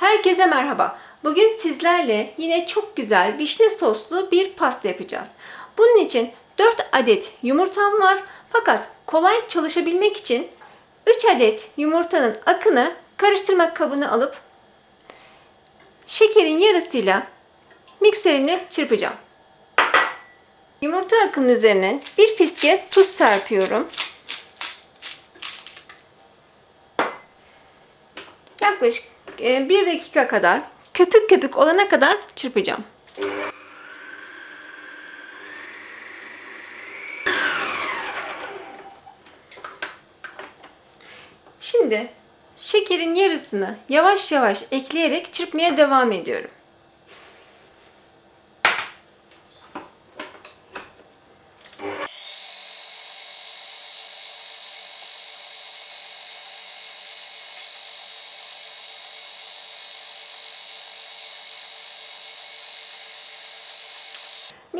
Herkese merhaba. Bugün sizlerle yine çok güzel vişne soslu bir pasta yapacağız. Bunun için 4 adet yumurtam var. Fakat kolay çalışabilmek için 3 adet yumurtanın akını karıştırma kabına alıp şekerin yarısıyla mikserimle çırpacağım. Yumurta akının üzerine bir fiske tuz serpiyorum. Yaklaşık e, bir dakika kadar köpük köpük olana kadar çırpacağım. Şimdi şekerin yarısını yavaş yavaş ekleyerek çırpmaya devam ediyorum.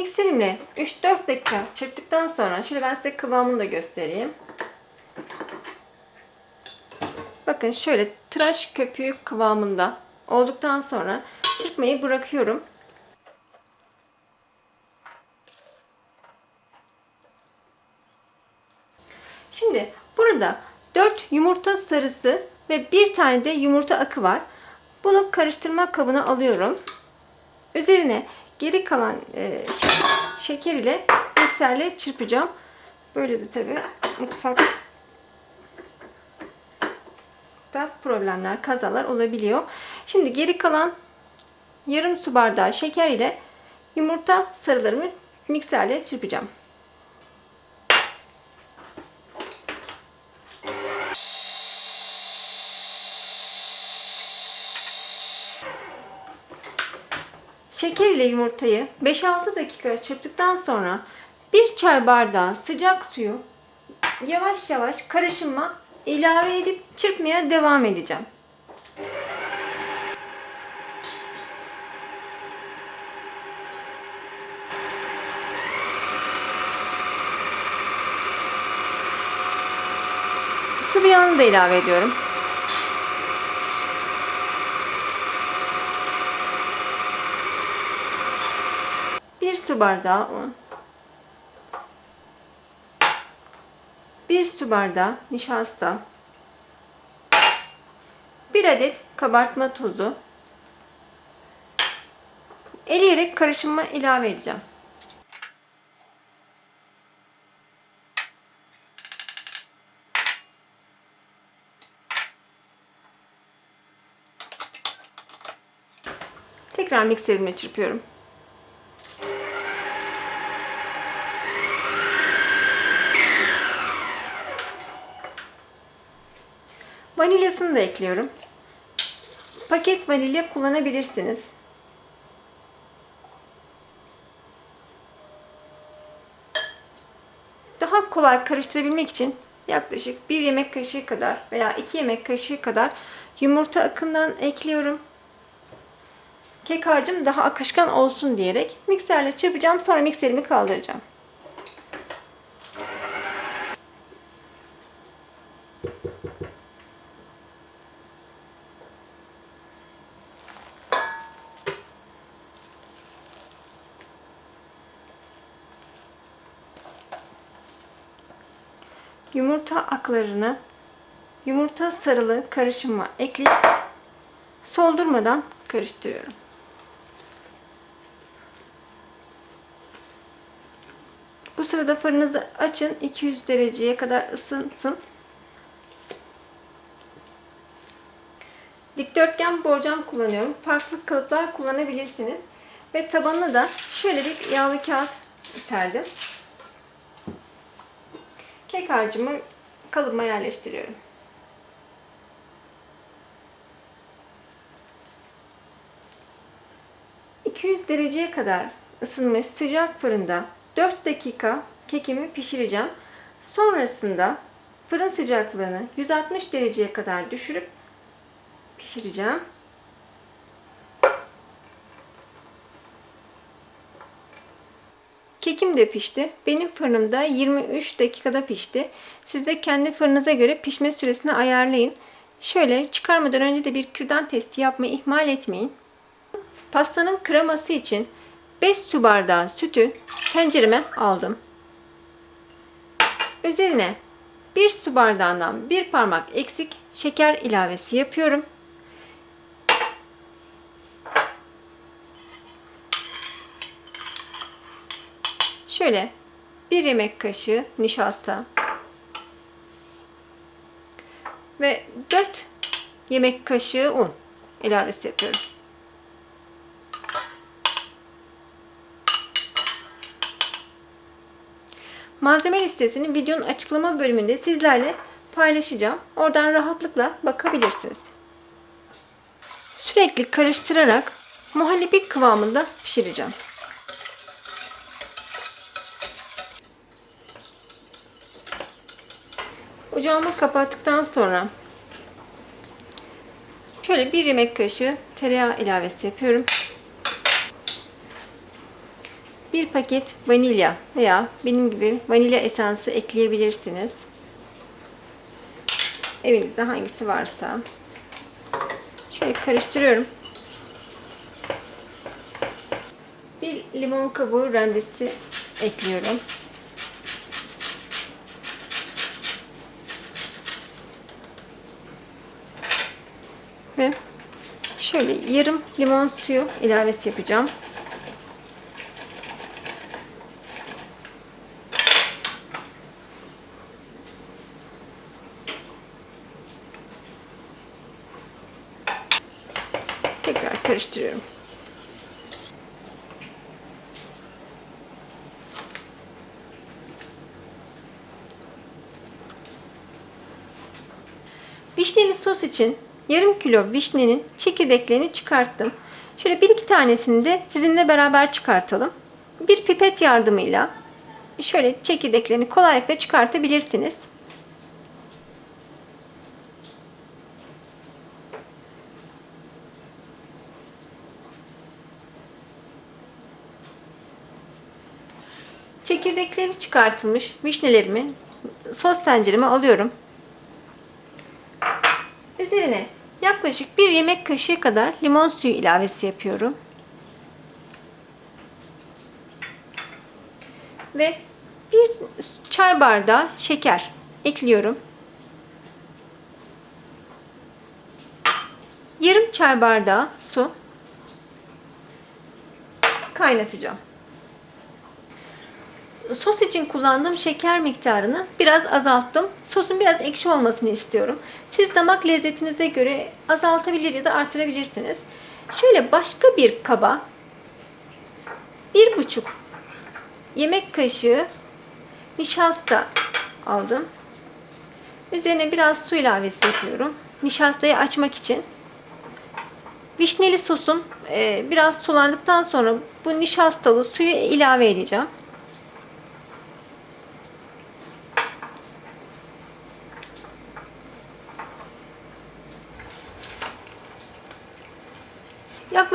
Mikserimle 3-4 dakika çırptıktan sonra şöyle ben size kıvamını da göstereyim. Bakın şöyle tıraş köpüğü kıvamında olduktan sonra çırpmayı bırakıyorum. Şimdi burada 4 yumurta sarısı ve bir tane de yumurta akı var. Bunu karıştırma kabına alıyorum. Üzerine geri kalan e, şeker ile mikserle çırpacağım. Böyle de tabi mutfak da problemler, kazalar olabiliyor. Şimdi geri kalan yarım su bardağı şeker ile yumurta sarılarımı mikserle çırpacağım. Şeker ile yumurtayı 5-6 dakika çırptıktan sonra bir çay bardağı sıcak suyu yavaş yavaş karışıma ilave edip çırpmaya devam edeceğim. Sıvı yağını da ilave ediyorum. Bir su bardağı un. Bir su bardağı nişasta. Bir adet kabartma tozu. Eleyerek karışıma ilave edeceğim. Tekrar mikserimle çırpıyorum. Vanilyasını da ekliyorum. Paket vanilya kullanabilirsiniz. Daha kolay karıştırabilmek için yaklaşık 1 yemek kaşığı kadar veya 2 yemek kaşığı kadar yumurta akından ekliyorum. Kek harcım daha akışkan olsun diyerek mikserle çırpacağım sonra mikserimi kaldıracağım. Yumurta aklarını yumurta sarılı karışıma ekleyip soldurmadan karıştırıyorum. Bu sırada fırınınızı açın 200 dereceye kadar ısınsın. Dikdörtgen borcam kullanıyorum. Farklı kalıplar kullanabilirsiniz. Ve tabanına da şöyle bir yağlı kağıt serdim. Kek harcımı kalıbıma yerleştiriyorum. ...200 dereceye kadar ısınmış sıcak fırında 4 dakika kekimi pişireceğim. Sonrasında fırın sıcaklığını 160 dereceye kadar düşürüp pişireceğim. Kekim de pişti. Benim fırınımda 23 dakikada pişti. Siz de kendi fırınıza göre pişme süresini ayarlayın. Şöyle çıkarmadan önce de bir kürdan testi yapmayı ihmal etmeyin. Pastanın kreması için 5 su bardağı sütü tencereme aldım. Üzerine 1 su bardağından bir parmak eksik şeker ilavesi yapıyorum. Şöyle bir yemek kaşığı nişasta ve 4 yemek kaşığı un ilavesi yapıyorum. Malzeme listesini videonun açıklama bölümünde sizlerle paylaşacağım. Oradan rahatlıkla bakabilirsiniz. Sürekli karıştırarak muhallebi kıvamında pişireceğim. Ocağımı kapattıktan sonra şöyle bir yemek kaşığı tereyağı ilavesi yapıyorum. Bir paket vanilya veya benim gibi vanilya esansı ekleyebilirsiniz. Evinizde hangisi varsa. Şöyle karıştırıyorum. Bir limon kabuğu rendesi ekliyorum. Ve şöyle yarım limon suyu ilavesi yapacağım. Tekrar karıştırıyorum. Vişneli sos için yarım kilo vişnenin çekirdeklerini çıkarttım. Şöyle bir iki tanesini de sizinle beraber çıkartalım. Bir pipet yardımıyla şöyle çekirdeklerini kolaylıkla çıkartabilirsiniz. Çekirdekleri çıkartılmış vişnelerimi sos tencereme alıyorum. 1 yemek kaşığı kadar limon suyu ilavesi yapıyorum. Ve 1 çay bardağı şeker ekliyorum. Yarım çay bardağı su kaynatacağım. Sos için kullandığım şeker miktarını biraz azalttım. Sosun biraz ekşi olmasını istiyorum. Siz damak lezzetinize göre azaltabilir ya da artırabilirsiniz. Şöyle başka bir kaba bir buçuk yemek kaşığı nişasta aldım. Üzerine biraz su ilavesi yapıyorum. Nişastayı açmak için. Vişneli sosum e, biraz sulandıktan sonra bu nişastalı suyu ilave edeceğim.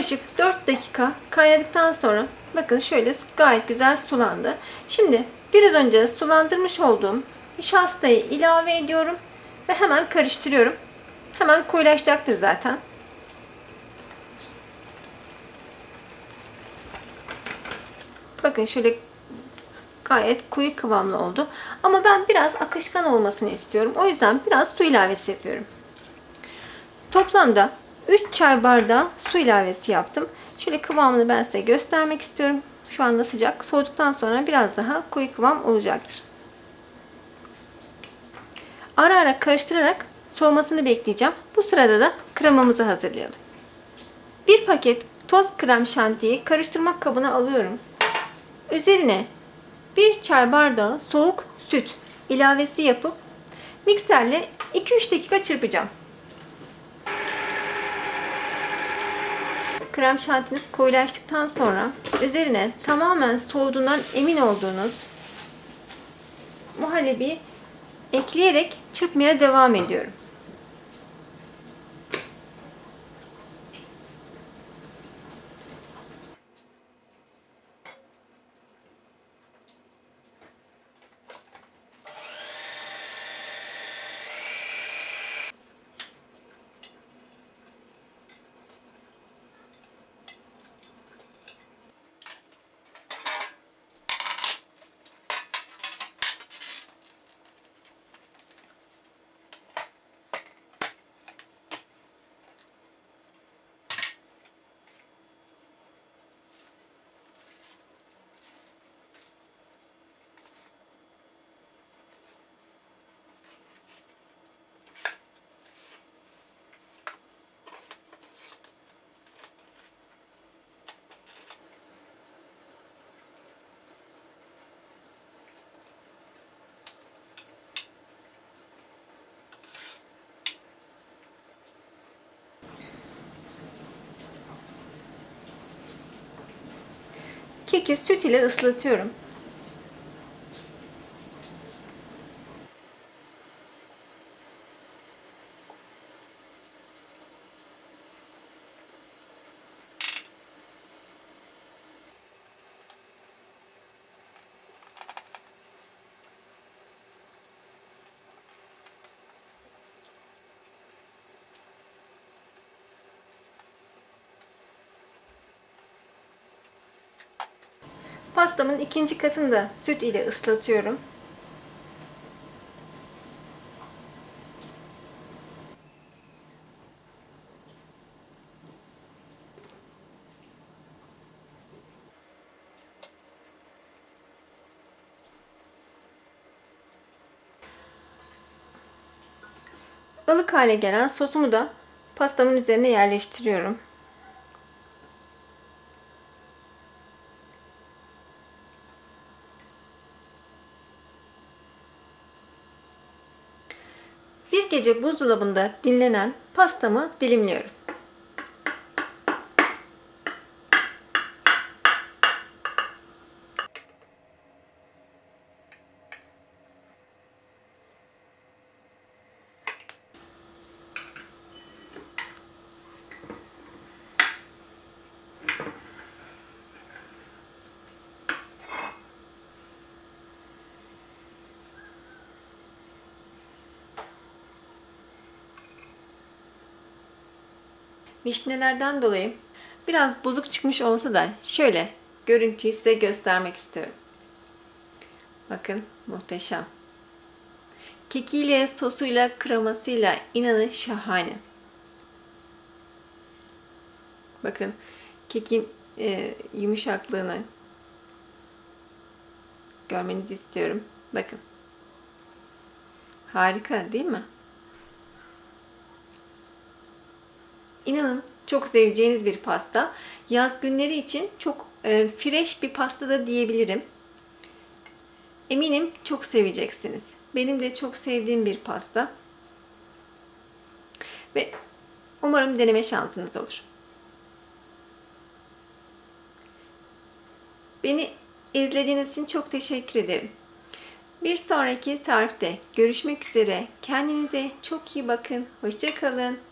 Yaklaşık 4 dakika kaynadıktan sonra bakın şöyle gayet güzel sulandı. Şimdi biraz önce sulandırmış olduğum nişastayı ilave ediyorum ve hemen karıştırıyorum. Hemen koyulaşacaktır zaten. Bakın şöyle gayet koyu kıvamlı oldu. Ama ben biraz akışkan olmasını istiyorum. O yüzden biraz su ilavesi yapıyorum. Toplamda 3 çay bardağı su ilavesi yaptım. Şöyle kıvamını ben size göstermek istiyorum. Şu anda sıcak. Soğuduktan sonra biraz daha koyu kıvam olacaktır. Ara ara karıştırarak soğumasını bekleyeceğim. Bu sırada da kremamızı hazırlayalım. Bir paket toz krem şantiyi karıştırma kabına alıyorum. Üzerine bir çay bardağı soğuk süt ilavesi yapıp mikserle 2-3 dakika çırpacağım. Krem şantiniz koyulaştıktan sonra üzerine tamamen soğuduğundan emin olduğunuz muhallebi ekleyerek çırpmaya devam ediyorum. Keki süt ile ıslatıyorum. Pastamın ikinci katını da süt ile ıslatıyorum. Ilık hale gelen sosumu da pastamın üzerine yerleştiriyorum. Bir gece buzdolabında dinlenen pastamı dilimliyorum. Vişnelerden dolayı biraz bozuk çıkmış olsa da şöyle görüntüyü size göstermek istiyorum. Bakın muhteşem. Kekiyle, sosuyla, kremasıyla inanın şahane. Bakın kekin e, yumuşaklığını görmenizi istiyorum. Bakın. Harika değil mi? İnanın çok seveceğiniz bir pasta. Yaz günleri için çok e, fresh bir pasta da diyebilirim. Eminim çok seveceksiniz. Benim de çok sevdiğim bir pasta. Ve umarım deneme şansınız olur. Beni izlediğiniz için çok teşekkür ederim. Bir sonraki tarifte görüşmek üzere. Kendinize çok iyi bakın. Hoşçakalın.